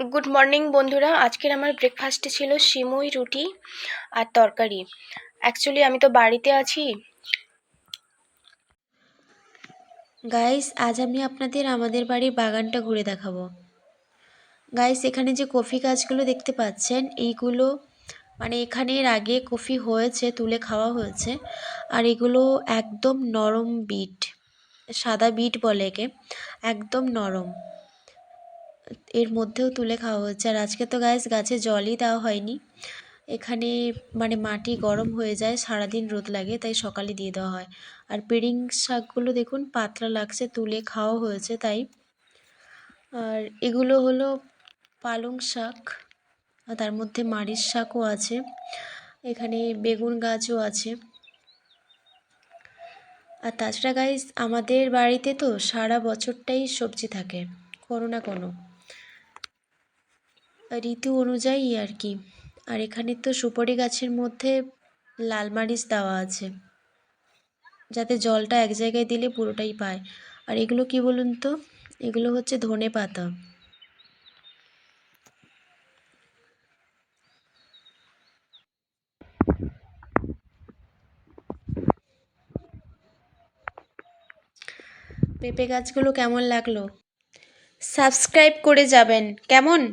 Good morning বন্ধুরা। আজকের আমার ব্রেকফাস্টে ছিল সিমুই রুটি আর তরকারি। অ্যাকচুয়ালি আমি তো বাড়িতে আছি। গাইস আজ আমি আপনাদের আমাদের বাড়ির বাগানটা ঘুরে দেখাবো। গাইস এখানে যে কফি গাছগুলো দেখতে পাচ্ছেন, এইগুলো মানে এখানে আগে কফি হয়েছে, তুলে খাওয়া হয়েছে। আর এগুলো একদম নরম বিট, সাদা বিট বলে একে, একদম নরম। এর মধ্যেও তুলে খাওয়া হচ্ছে। আর আজকে তো গাইস গাছে জলই দেওয়া হয়নি। এখানে মানে মাটি গরম হয়ে যায়, সারাদিন রোদ লাগে, তাই সকালে দিয়ে দেওয়া হয়। আর পেরিং শাকগুলো দেখুন, পাতলা লাগছে, তুলে খাওয়া হয়েছে তাই। আর এগুলো হলো পালং শাক, আর তার মধ্যে মারিচ শাকও আছে। এখানে বেগুন গাছও আছে। আর তাছাড়া গাইস আমাদের বাড়িতে তো সারা বছরটাই সবজি থাকে, কোনো না কোনো। ঋতু অনুযায়ী আর কি। আর এখানে তো সুপারি গাছের মধ্যে লাল মারিচ দেওয়া আছে। যাতে জলটা এক জায়গায় দিলে পুরোটাই পায়। আর এগুলো কি বলুন তো? এগুলো হচ্ছে ধনে পাতা। পেঁপে গাছগুলো কেমন লাগল? সাবস্ক্রাইব করে যাবেন। কেমন?